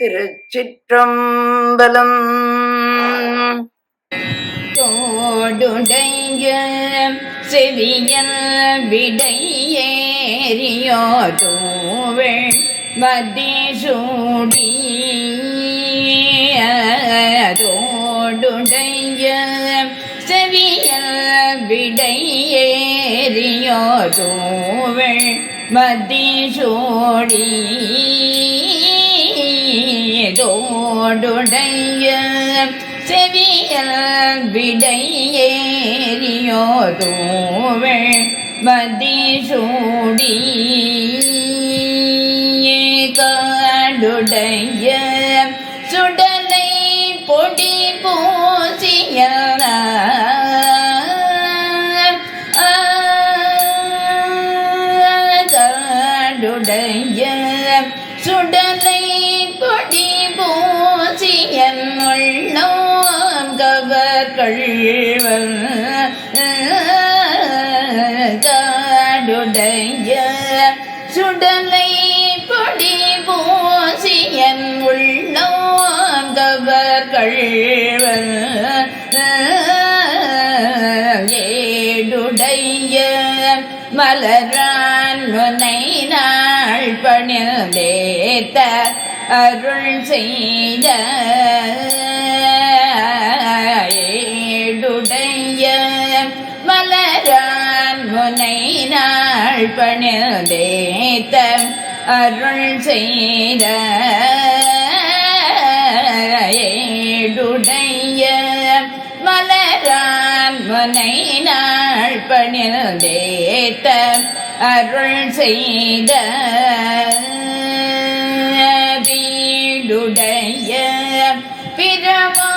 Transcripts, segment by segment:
திருச்சிற்றம்பலம். தோடுடைய செவியல் விடையேறியோ தூவள் மதிசூடி தோடுடைய செவியல் விடையேறியோ தூவள் மதிசூடி தோடுடைய செவியல் விடையேறியோதுவள் மதிசூடி காடுடைய சுடலை பொடி பூசிய காடுடைய சுடலை கவர்கள்வன் காடுடைய சுடலை பொடி பூசியன் உள்ளவர் கழிவன் ஏடுடைய மலரான் முனை நாள் பணிந்தேத்த அருள் செய்த பணிதேத்த அருள் செய்த ஏடுடைய மலரான் முனை நாள் பணிதேத்த அருள் செய்த வீடுடைய பிரமா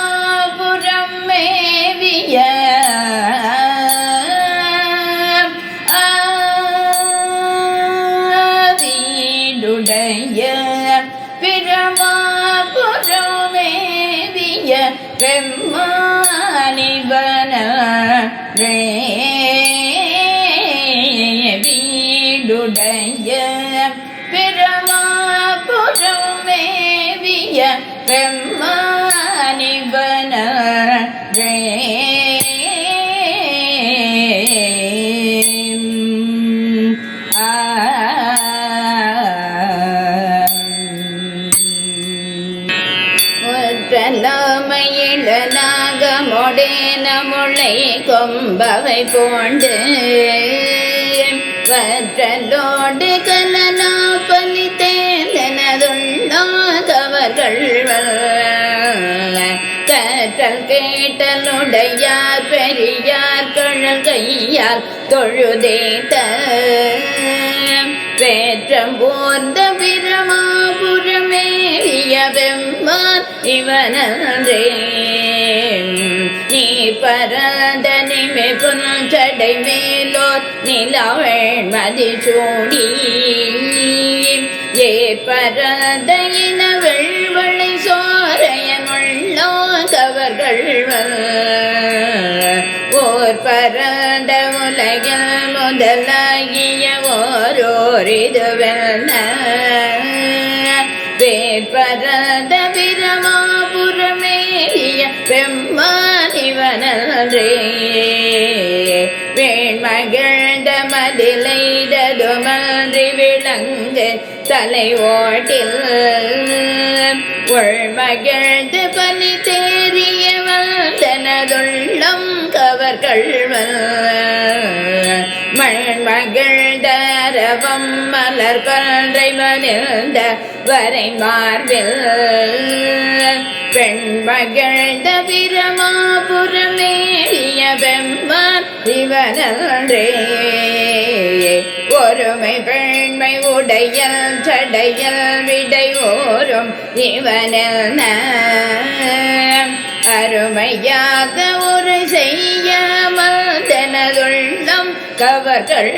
செய்ய பிரமாபுரம் மேவிய பெம்மானிவன நாகமொடேன நமுளை கொம்பவை போண்டு. வற்றலோடு கலனா பலி தேர்ந்தனதுள்ளவர்கள் கற்றல் கேட்டலுடையார் பெரியார் கழல் கையார் தொழுதேத்த. பேற்றம் போர்ந்த பிரமாபுரமேறிய வெம்மான் இவனன்றே நீ பரந்த நிமை புஞ்சடை மேலோர் நிலவள் மதிச்சூடி ஏ பரந்த இன வெள்வளை சோரையனுள்ளோ கவர்கள் ஓர் பரத உலகில் முதலாகிய ஓரோர் இதுவென்ன. மதிலைததுமன்றி விளங்கு தலை ஓட்டில். உள்மகிழ்ந்து பனி தேறிய வந்தனதுள்ளம் கவர்கள்வன் மண்மகிழ்ந்தரவம் மலர் கொன்றை மணிந்த வரை மார்பில். பெண் மகிழ்ந்த பிரமாபுரமேறிய பெம்மான் இவனன்றே. ஒருமை பெண்மை உடையல் சடையல் விடை ஓரும் இவனென அருமையாக ஒரு செய்யாமல் தனதுள்ளம் கவர்கள்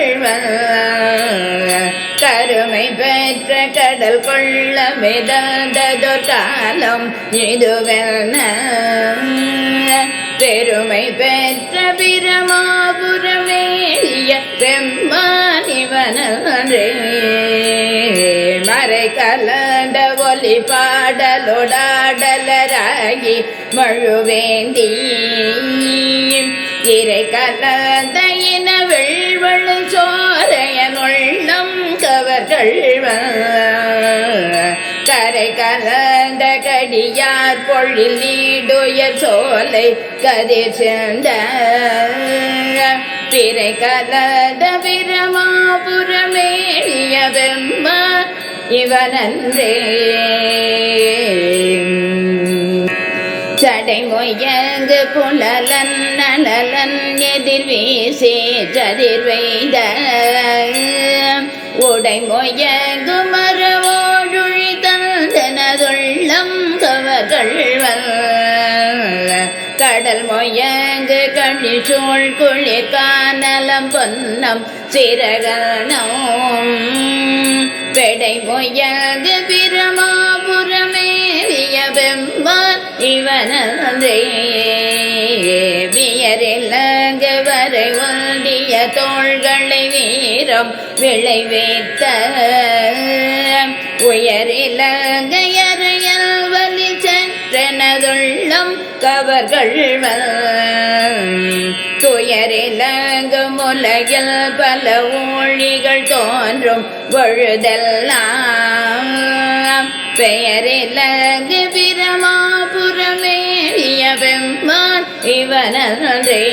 கருமை பெற்ற கடல் கொள்ள மிதந்தது காலம் இதுவென பெருமை பெற்ற பிரமாபுரமேறிய பெம்ம மறை கலந்த ஒலி பாடலோடாடலராகி மழுவேந்தி இறை கலந்த இன வெள்வழு சோரையனுள்ளம் கவர்கள் கரை கலந்த கடியார் பொழில் நீடுயர் சோலை கதிர் சேர்ந்த பிறை கலந்த பிரமாபுரமேறிய பெம்ம இவனன்றே சடை மொய்யங்கு புனலன் நலலன் எதிர் வீசி சதிர் கடல் மொயங்கு கழி சூழ் குளிர் காணலம் பொன்னம் சிறகனம் பெடை மொயங்கு பிரமாபுரமேவிய பெம்பார் இவனந்தே வியரிலங்கு வரை ஒன்றிய தோள்களை வீரம் விளைவேத்த. உயரிலங்கை கவர்கள் துயரிலங்கு முலையில் பல ஊழிகள் தோன்றும் பொழுதெல்லாம். பெயரிலங்கு பிரமாபுரமேவிய பெம்மான் இவனன்றே.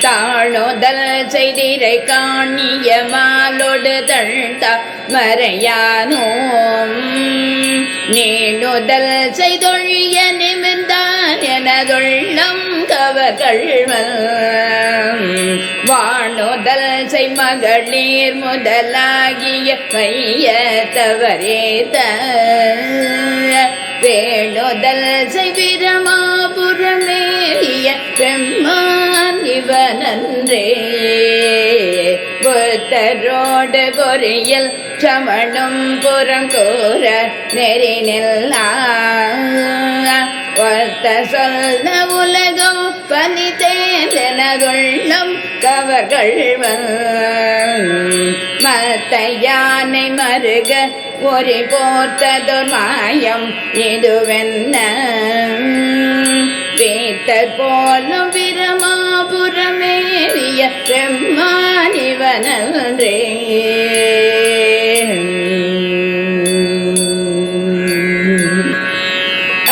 தாழுதல் செய்திரை காணிய மாலோடு தழ்த்த மறையானோம். நீடுதல் செய்தொழிய நிமிர்ந்தான் கவகள்வல் வாணுதல் செய் மகளிர் முதலாகிய பைய தவறேத வேணுதல் செய்விரமாபுரமேறிய பெம்மான் இவனன்றே. புத்தரோடு பொறியில் சமணும் புறங்கூற நெறினில்லா ஒத்த சொல்ல உல கவகள்வன் மத்த யானை மருக ஒரு போர்த்ததொரு மாயம் இதுவென்ன வீட்டர் போலும் பிரமாபுரமேறிய பெம்மானிவனன்றே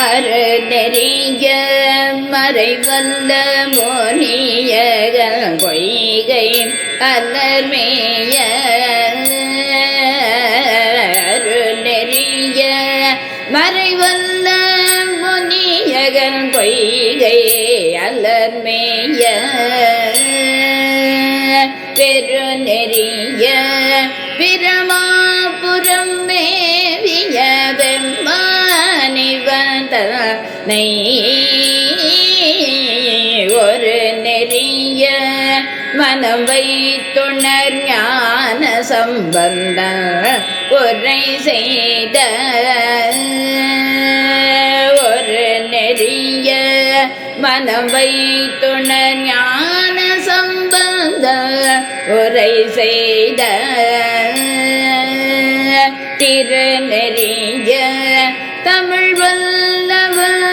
அரு நெறிய மறைவல்ல அலர்மேய அரு நெறிய மறைவல்ல முனியகன் பொய்கை அலர்மேய பெரு நெறிய பிரமாபுரம் மேவிய பெம்மானிவந்தனை நெய் மனம் வைத்துணர் ஞான சம்பந்த உரை செய்த ஒரு நெறிய மனம் வைத்துணர் ஞான சம்பந்த உரை செய்த திருநெறிய தமிழ் வல்லவன்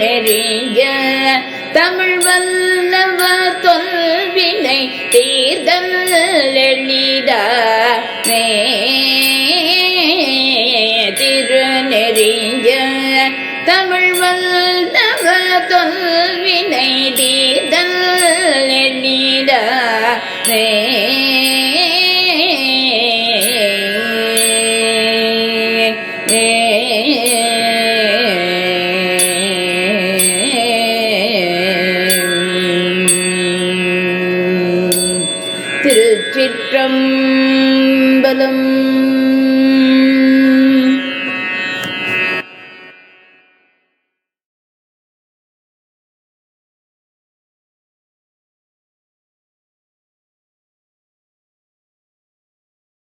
திருநெறிய தமிழ் வல்லவ தொல்வினை தீர்தல் எளிதா மே திருநெறிய தமிழ் வல்லவ தொல்வினை தீர்தல் எளிதா மே திருச்சிற்றம்பலம்.